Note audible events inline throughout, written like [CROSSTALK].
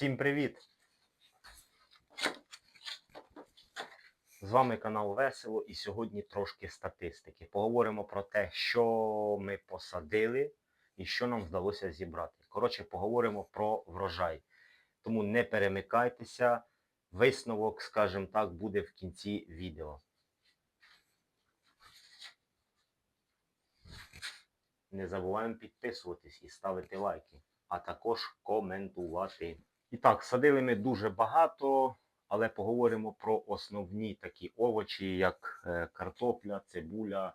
Всім привіт! З вами канал Весело і сьогодні трошки статистики. Поговоримо про те, що ми посадили і що нам вдалося зібрати. Коротше, поговоримо про врожай. Тому не перемикайтеся. Висновок, скажімо так, буде в кінці відео. Не забуваємо підписуватись і ставити лайки, а також коментувати. І так, садили ми дуже багато, але поговоримо про основні такі овочі, як е, картопля, цибуля,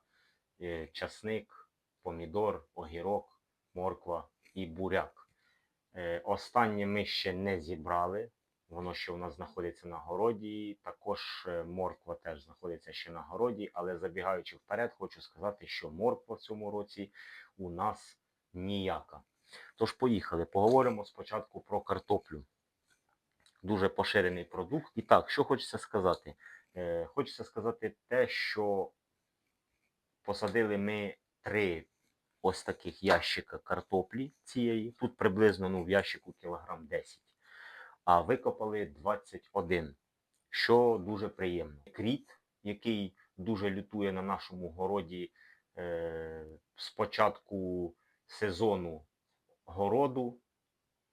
е, часник, помідор, огірок, морква і буряк. Е, Останнє ми ще не зібрали. Воно ще у нас знаходиться на городі. Також морква теж знаходиться ще на городі, але забігаючи вперед, хочу сказати, що морква в цьому році у нас ніяка. Тож поїхали. Поговоримо спочатку про картоплю. Дуже поширений продукт. І так, що хочеться сказати? Е, хочеться сказати те, що посадили ми три ось таких ящика картоплі цієї. Тут приблизно ну, в ящику кілограм 10. А викопали 21, що дуже приємно. Кріт, який дуже лютує на нашому городі е, з сезону городу,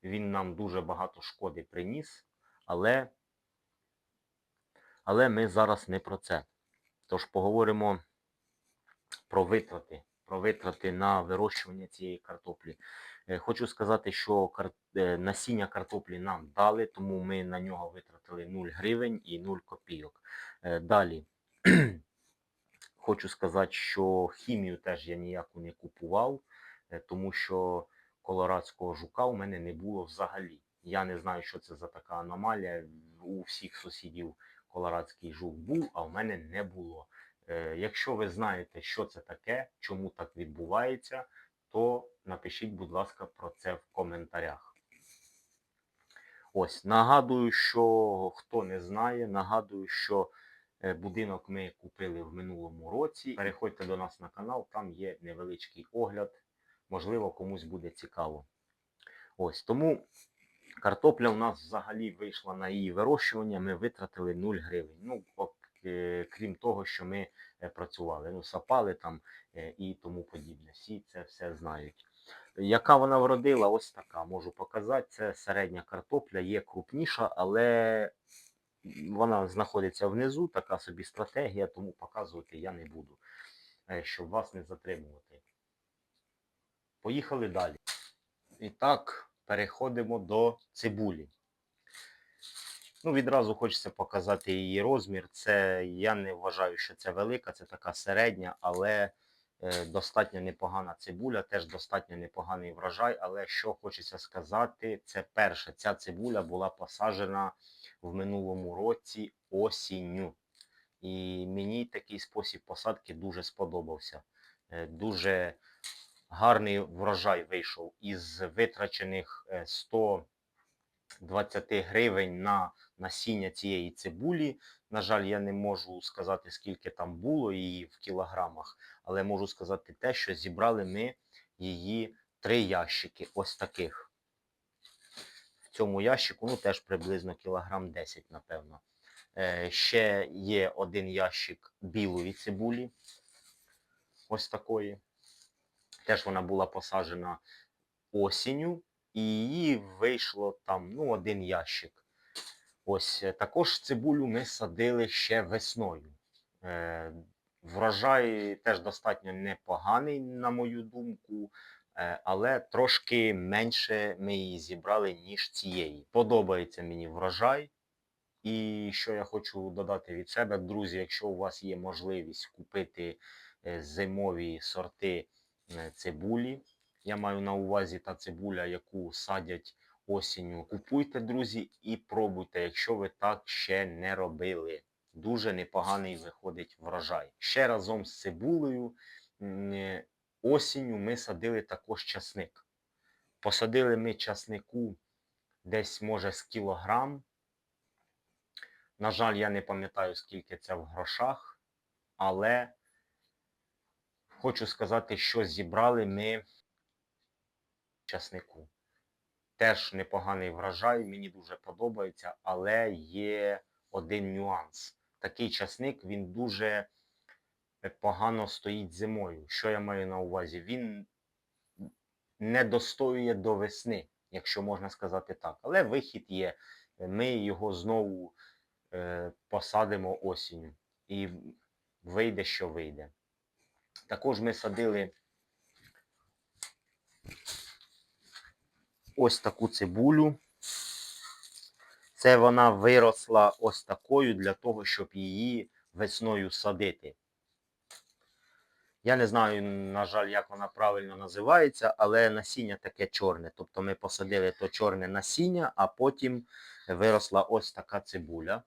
він нам дуже багато шкоди приніс, але, але ми зараз не про це. Тож поговоримо про витрати, про витрати на вирощування цієї картоплі. Е, Хочу сказати, що е, насіння картоплі нам дали, тому ми на нього витратили 0 гривень і 0 копійок. Е, Далі. [CLEARS THROAT] Хочу сказати, що хімію теж я ніяку не купував, тому що колорадського жука у мене не було взагалі. Я не знаю, що це за така аномалія. У всіх сусідів колорадський жук був, а в мене не було. Е, Якщо ви знаєте, що це таке, чому так відбувається, то напишіть, будь ласка, про це в коментарях. Ось, нагадую, що хто не знає, нагадую, що е, будинок ми купили в минулому році. Переходьте до нас на канал, там є невеличкий огляд. Можливо, комусь буде цікаво. Ось тому картопля у нас взагалі вийшла на її вирощування. Ми витратили 0 гривень. Ну, е, крім того, що ми е, працювали, ну, сапали там е, і тому подібне. Всі це все знають. Яка вона вродила, ось така. Можу показати. Це середня картопля, є крупніша, але вона знаходиться внизу, така собі стратегія, тому показувати я не буду, щоб вас не затримувати. Поїхали далі. І так, переходимо до цибулі. Ну, відразу хочеться показати її розмір. Це я не вважаю, що це велика, це така середня, але е, достатньо непогана цибуля, теж достатньо непоганий врожай. Але що хочеться сказати, це перше, ця цибуля була посаджена в минулому році осінню. І мені такий спосіб посадки дуже сподобався. Е, Дуже гарний врожай вийшов із витрачених е, 120 гривень на насіння цієї цибулі. На жаль, я не можу сказати, скільки там було її в кілограмах, але можу сказати те, що зібрали ми її три ящики, ось таких. В цьому ящику ну, теж приблизно кілограм 10, напевно. Е, ще є один ящик білої цибулі, ось такої. Теж вона була посаджена осінню, і її вийшло там ну, один ящик. Ось е, також цибулю ми садили ще весною. Е, врожай теж достатньо непоганий, на мою думку, е, але трошки менше ми її зібрали, ніж цієї. Подобається мені врожай. І що я хочу додати від себе, друзі, якщо у вас є можливість купити е, зимові сорти цибулі, я маю на увазі та цибуля, яку садять осінню. Купуйте, друзі, і пробуйте, якщо ви так ще не робили. Дуже непоганий виходить врожай. Ще разом з цибулею е, осінню ми садили також часник. Посадили ми часнику десь, може, з кілограм. На жаль, я не пам'ятаю, скільки це в грошах, але хочу сказати, що зібрали ми часнику. теж непоганий врожай, мені дуже подобається, але є один нюанс. Такий часник він дуже погано стоїть зимою. Що я маю на увазі? Він не достоює до весни, якщо можна сказати так. Але вихід є. Ми його знову е, посадимо осінню. І вийде, що вийде. Також ми садили ось таку цибулю. Це вона виросла ось такою для того, щоб її весною садити. Я не знаю, на жаль, як вона правильно називається, але насіння таке чорне. Тобто ми посадили то чорне насіння, а потім виросла ось така цибуля.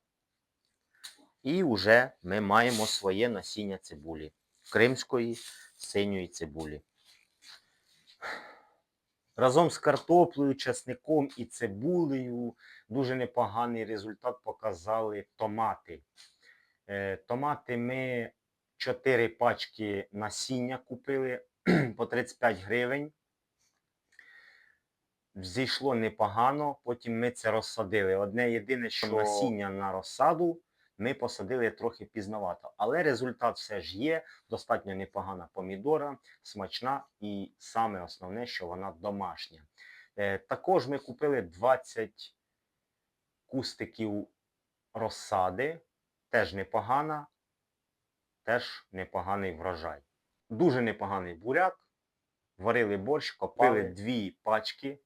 І вже ми маємо своє насіння цибулі. Кримської синьої цибулі. Разом з картоплею, часником і цибулею дуже непоганий результат показали томати. Е, Томати ми 4 пачки насіння купили [CLEARS THROAT] по 35 гривень. Зійшло непогано, потім ми це розсадили. Одне єдине, що насіння на розсаду ми посадили трохи пізновато. Але результат все ж є. Достатньо непогана помідора, смачна і саме основне, що вона домашня. Е, також ми купили 20 кустиків розсади, теж непогана, теж непоганий врожай. Дуже непоганий буряк. Варили борщ, копали дві пачки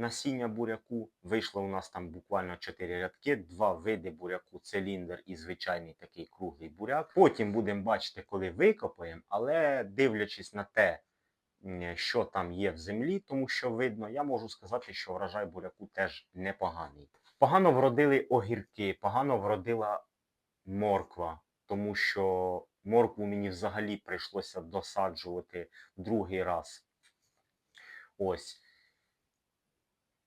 насіння буряку. Вийшло у нас там буквально 4 рядки, два види буряку, циліндр і звичайний такий круглий буряк. Потім будемо бачити, коли викопаємо, але дивлячись на те, що там є в землі, тому що видно, я можу сказати, що врожай буряку теж непоганий. Погано вродили огірки, погано вродила морква, тому що моркву мені взагалі прийшлося досаджувати другий раз. Ось.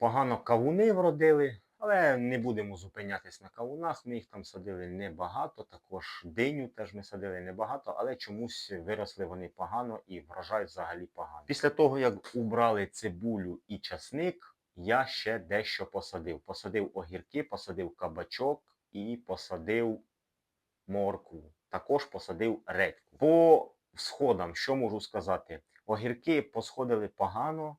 Погано кавуни вродили, але не будемо зупинятись на кавунах. Ми їх там садили небагато. Також диню теж ми садили небагато, але чомусь виросли вони погано і врожай взагалі поганий. Після того, як убрали цибулю і часник, я ще дещо посадив. Посадив огірки, посадив кабачок і посадив моркву. Також посадив редьку. По сходам, що можу сказати? Огірки посходили погано,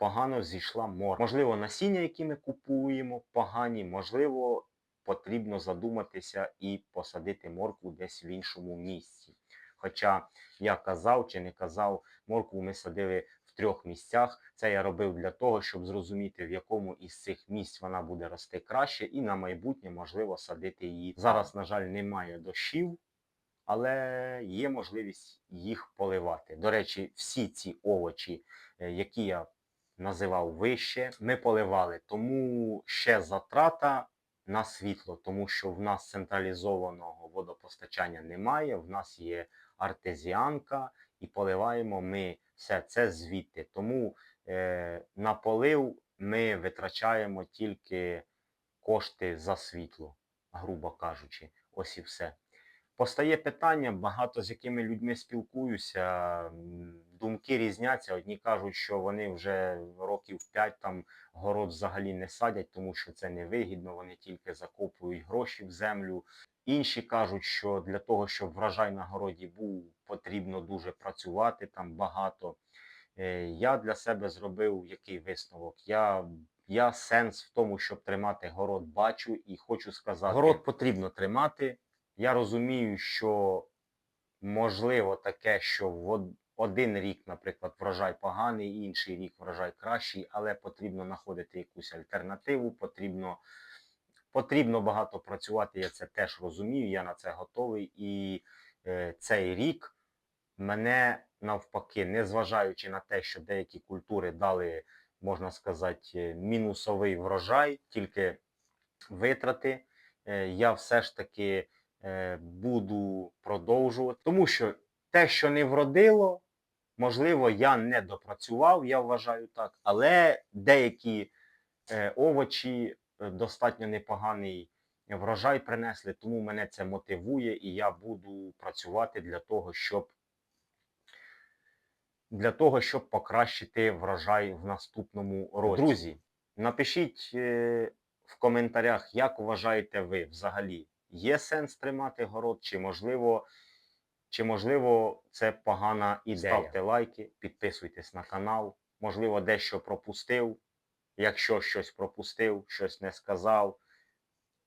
погано зійшла морква. Можливо, насіння, які ми купуємо, погані, можливо, потрібно задуматися і посадити моркву десь в іншому місці. Хоча я казав чи не казав, моркву ми садили в трьох місцях. Це я робив для того, щоб зрозуміти, в якому із цих місць вона буде рости краще, і на майбутнє можливо садити її. Зараз, на жаль, немає дощів, але є можливість їх поливати. До речі, всі ці овочі, е, які я називав вище, ми поливали. Тому ще затрата на світло, тому що в нас централізованого водопостачання немає. В нас є артезіанка, і поливаємо ми все це звідти. Тому е, на полив ми витрачаємо тільки кошти за світло, грубо кажучи. Ось і все. Постає питання, багато з якими людьми спілкуюся, думки різняться. Одні кажуть, що вони вже років 5 там город взагалі не садять, тому що це невигідно, вони тільки закопують гроші в землю. Інші кажуть, що для того, щоб врожай на городі був, потрібно дуже працювати там багато. Е, Я для себе зробив який висновок. Я, я сенс в тому, щоб тримати город, бачу і хочу сказати, город потрібно тримати. Я розумію, що можливо таке, що в один рік, наприклад, врожай поганий, інший рік врожай кращий, але потрібно знаходити якусь альтернативу, потрібно, потрібно багато працювати. Я це теж розумію, я на це готовий. І е, цей рік мене навпаки, незважаючи на те, що деякі культури дали, можна сказати, е, мінусовий врожай, тільки витрати, е, я все ж таки буду продовжувати. Тому що те, що не вродило, можливо, я не допрацював, я вважаю так, але деякі е, овочі е, достатньо непоганий врожай принесли, тому мене це мотивує, і я буду працювати для того, щоб для того, щоб покращити врожай в наступному році. Друзі, Напишіть е, в коментарях, як вважаєте ви взагалі, є сенс тримати город, чи можливо, чи можливо це погана ідея. Ставте лайки, підписуйтесь на канал. Можливо, дещо пропустив. Якщо щось пропустив, щось не сказав,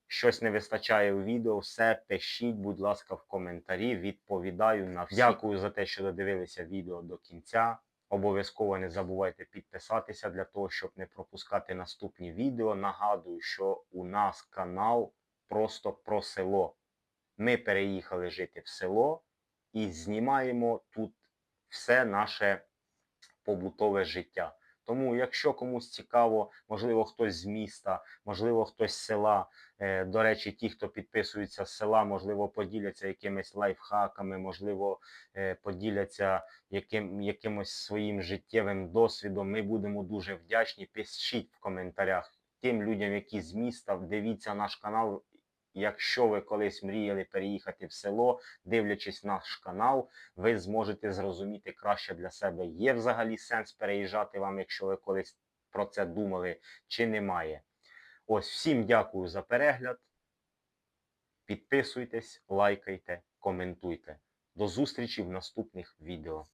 щось не вистачає у відео, все пишіть, будь ласка, в коментарі. Відповідаю на всі. Дякую за те, що додивилися відео до кінця. Обов'язково не забувайте підписатися для того, щоб не пропускати наступні відео. Нагадую, що у нас канал просто про село. Ми переїхали жити в село і знімаємо тут все наше побутове життя. Тому, якщо комусь цікаво, можливо, хтось з міста, можливо, хтось з села. Е, До речі, ті, хто підписується з села, можливо, поділяться якимись лайфхаками, можливо, е, поділяться яким, якимось своїм життєвим досвідом. Ми будемо дуже вдячні. Пишіть в коментарях тим людям, які з міста. Дивіться наш канал. Якщо ви колись мріяли переїхати в село, дивлячись наш канал, ви зможете зрозуміти краще для себе, є взагалі сенс переїжджати вам, якщо ви колись про це думали, чи немає. Ось всім дякую за перегляд. Підписуйтесь, лайкайте, коментуйте. До зустрічі в наступних відео.